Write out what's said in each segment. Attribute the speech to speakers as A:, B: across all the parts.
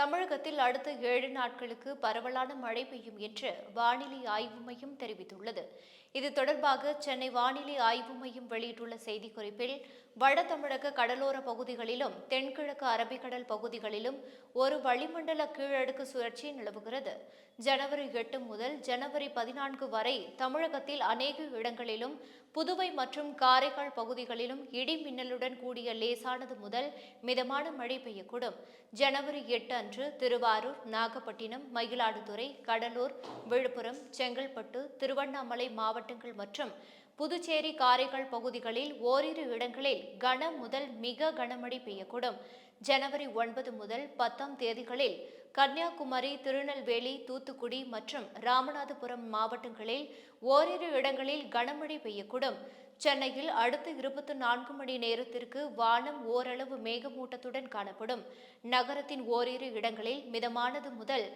A: தமிழகத்தில் அடுத்த ஏழு நாட்களுக்கு பரவலான மழை பெய்யும் என்று வானிலை ஆய்வு மையம் தெரிவித்துள்ளது இது தொடர்பாக சென்னை வானிலை ஆய்வு மையம் வெளியிட்டுள்ள செய்திக்குறிப்பில் வட தமிழக கடலோர பகுதிகளிலும் தென்கிழக்கு அரபிக்கடல் பகுதிகளிலும் ஒரு வளிமண்டல கீழடுக்கு சுழற்சி நிலவுகிறது ஜனவரி எட்டு முதல் ஜனவரி பதினான்கு வரை தமிழகத்தில் அநேக இடங்களிலும் புதுவை மற்றும் காரைக்கால் பகுதிகளிலும் இடி மின்னலுடன் கூடிய லேசானது முதல் மிதமான மழை பெய்யக்கூடும் ஜனவரி எட்டு அன்று திருவாரூர் நாகப்பட்டினம் நாகப்பட்டினம் மயிலாடுதுறை கடலூர் விழுப்புரம் செங்கல்பட்டு திருவண்ணாமலை மாவட்டங்கள் மற்றும் புதுச்சேரி காரைக்கால் பகுதிகளில் ஓரிரு இடங்களில் கன முதல் மிக கனமழை பெய்யக்கூடும் ஜனவரி ஒன்பது முதல் பத்தாம் தேதிகளில் கன்னியாகுமரி திருநெல்வேலி தூத்துக்குடி மற்றும் ராமநாதபுரம் மாவட்டங்களில் ஓரிரு இடங்களில் கனமழை பெய்யக்கூடும் சென்னையில் அடுத்த இருபத்தி நான்கு மணி நேரத்திற்கு வானம் ஓரளவு மேகமூட்டத்துடன் காணப்படும் நகரத்தின் ஓரிரு இடங்களில் மிதமானது முதல்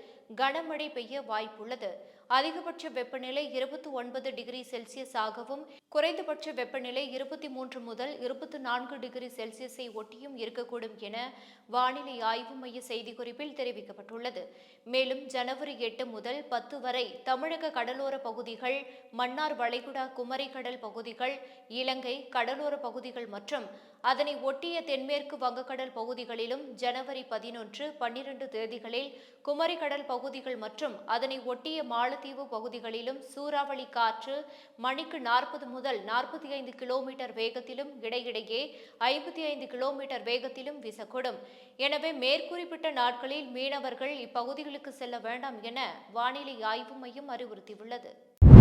A: கனமழை பெய்ய வாய்ப்புள்ளது அதிகபட்ச வெப்பநிலை இருபத்தி ஒன்பது டிகிரி செல்சியஸ் ஆகவும் குறைந்தபட்ச வெப்பநிலை இருபத்தி மூன்று முதல் இருபத்தி நான்கு டிகிரி செல்சியஸை ஒட்டியும் இருக்கக்கூடும் என வானிலை ஆய்வு மைய செய்திக்குறிப்பில் தெரிவிக்கப்பட்டுள்ளது மேலும் ஜனவரி எட்டு முதல் பத்து வரை தமிழக கடலோர பகுதிகள் மன்னார் வளைகுடா குமரிக்கடல் பகுதிகள் இலங்கை கடலோர பகுதிகள் மற்றும் அதனை ஒட்டிய தென்மேற்கு வங்கக்கடல் பகுதிகளிலும் ஜனவரி பதினொன்று பன்னிரண்டு தேதிகளில் குமரிக்கடல் பகுதிகள் மற்றும் அதனை ஒட்டிய மாலத்தீவு பகுதிகளிலும் சூறாவளி காற்று மணிக்கு நாற்பது முதல் நாற்பத்தி ஐந்து கிலோமீட்டர் வேகத்திலும் இடையிடையே ஐம்பத்தி ஐந்து கிலோமீட்டர் வேகத்திலும் வீசக்கூடும் எனவே மேற்குறிப்பிட்ட நாட்களில் மீனவர்கள் இப்பகுதிகளுக்கு செல்ல வேண்டாம் என வானிலை ஆய்வு மையம் அறிவுறுத்தியுள்ளது